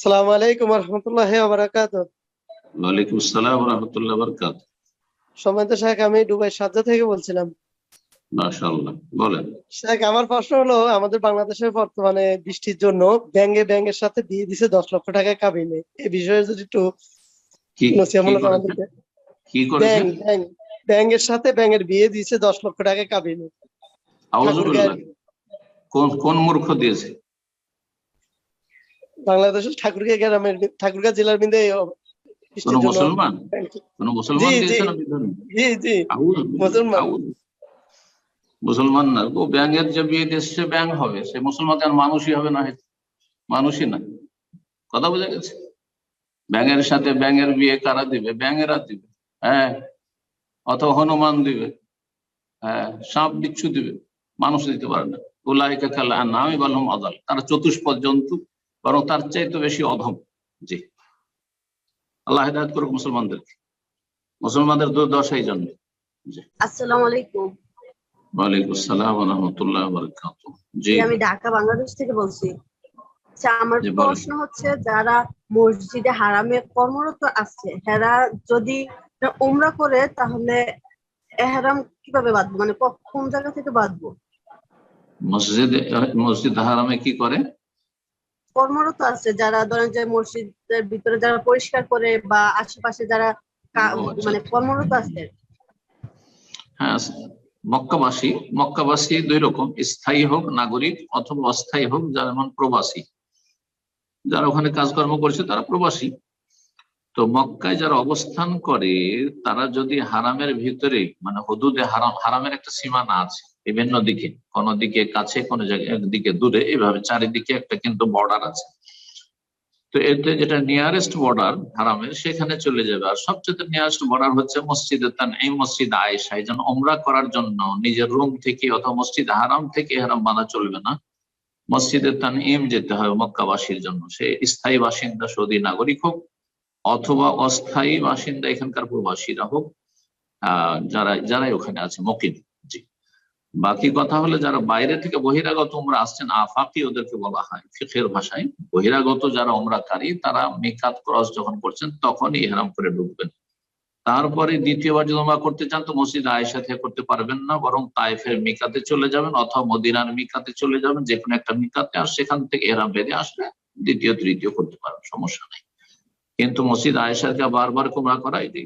আসসালামু আলাইকুম রহমতুল্লাহ বারাকাত ওয়ালাইকুম আসসালাম রহমতুল্লাহ বরকাত সম্মানিত শেখ আমি দুবাই সাজ্জা থেকে বলছিলাম। মাশাআল্লাহ বলেন। শেখ আমার প্রশ্ন হলো আমাদের বাংলাদেশে বর্তমানে বৃষ্টির জন্য ব্যাঙ্গে ব্যাংকের সাথে দিয়ে দিছে দশ লক্ষ টাকা কাবিনে এই বিষয়ে যদি একটু কি ব্যাংক ব্যাংকের সাথে ব্যাংকের বিয়ে দিয়েছে দশ লক্ষ টাকা কাবিনে কোন কোন মূর্খ দিয়েছে? বাংলাদেশের ঠাকুরগাঁ গ্রামের ঠাকুরগাঁ জেলার বিন্দে কোন মুসলমান? কোন মুসলমান জি, জি। না মুসলমান। মুসলমান ও ব্যাঙের যে বিয়ে সে ব্যাঙ হবে। সে মুসলমান আর মানুষই হবে না মানুষই না। কথা বোঝা গেছে? ব্যাঙের সাথে ব্যাঙের বিয়ে কারা দিবে? ব্যাঙেরা দিবে। হ্যাঁ। অথবা হনুমান দিবে। হ্যাঁ সাপ বিচ্ছু দিবে। মানুষ দিতে পারে না। উলাইকা খেলা নামই বললাম আদাল তারা চতুষ্পদ জন্তু। বরং তার চাইতে বেশি অধম। জি। আল্লাহ হেদায়ত করুক মুসলমানদেরকে মুসলমানদের দুর্দশাই জন্য জি। আসসালামু আলাইকুম। ওয়ালাইকুম আসসালাম রহমতুল্লাহ বরকাত জি। আমি ঢাকা বাংলাদেশ থেকে বলছি। আচ্ছা আমার প্রশ্ন হচ্ছে যারা মসজিদে হারামে কর্মরত আছে এরা যদি উমরা করে তাহলে এহরাম কীভাবে বাঁধবো? মানে কোন জায়গা থেকে বাঁধবো? মসজিদ মসজিদ হারামে কি করে? কর্মরত আছে, যারা ধরেন যে মসজিদের ভিতরে যারা পরিষ্কার করে বা আশেপাশে যারা। মানে কর্মরত আছে হ্যাঁ মক্কাবাসী মক্কাবাসী দুই রকম, স্থায়ী হোক, নাগরিক অথবা অস্থায়ী হোক যেমন প্রবাসী যারা ওখানে কাজকর্ম করছে, তারা প্রবাসী তো মক্কায় যারা অবস্থান করে, তারা যদি হারামের ভিতরে মানে হদুদে হারাম, হারামের একটা সীমানা আছে, বিভিন্ন দিকে, কোন দিকে কাছে, কোন জায়গায় একদিকে দূরে, এভাবে চারিদিকে একটা কিন্তু বর্ডার আছে। তো এতে যেটা নিয়ারেস্ট বর্ডার হারামের, সেখানে চলে যাবে। আর সবচেয়ে নিয়ারেস্ট বর্ডার হচ্ছে মসজিদে তান এই মসজিদ আয়েশা। এই জন্য ওমরা করার জন্য নিজের রুম থেকে অথবা মসজিদ হারাম থেকে হারাম বাঁধা চলবে না। মসজিদে তান ইম যেতে হবে মক্কাবাসীর জন্য। সে স্থায়ী বাসিন্দা সৌদি নাগরিক হোক অথবা অস্থায়ী বাসিন্দা এখানকার প্রবাসীরা হোক যারা, যারাই ওখানে আছে মকিম জি। বাকি কথা হলো যারা বাইরে থেকে বহিরাগত উমরা আসছেন, আফাকি ওদেরকে বলা হয়, ফিখের ভাষায়। বহিরাগত যারা উমরাকারী, তারা মিকাত ক্রস যখন করছেন, তখনই ইহরাম করে ঢুকবেন। তারপরে দ্বিতীয়বার যদি উমরা করতে চান, তো মসজিদ আয়েশা থেকে করতে পারবেন না, বরং তাইফের মিকাতে চলে যাবেন অথবা মদিনার মিকাতে চলে যাবেন যে কোনো একটা মিকাতে, আর সেখান থেকে এহরাম বেঁধে আসলে দ্বিতীয়, তৃতীয় করতে পারবেন, সমস্যা নেই। কিন্তু মসজিদ আয়েশাকে বারবার কুমরা করা এটি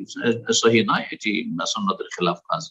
সহি নয় এটি সন্ন্যতের খেলাফ কাজ।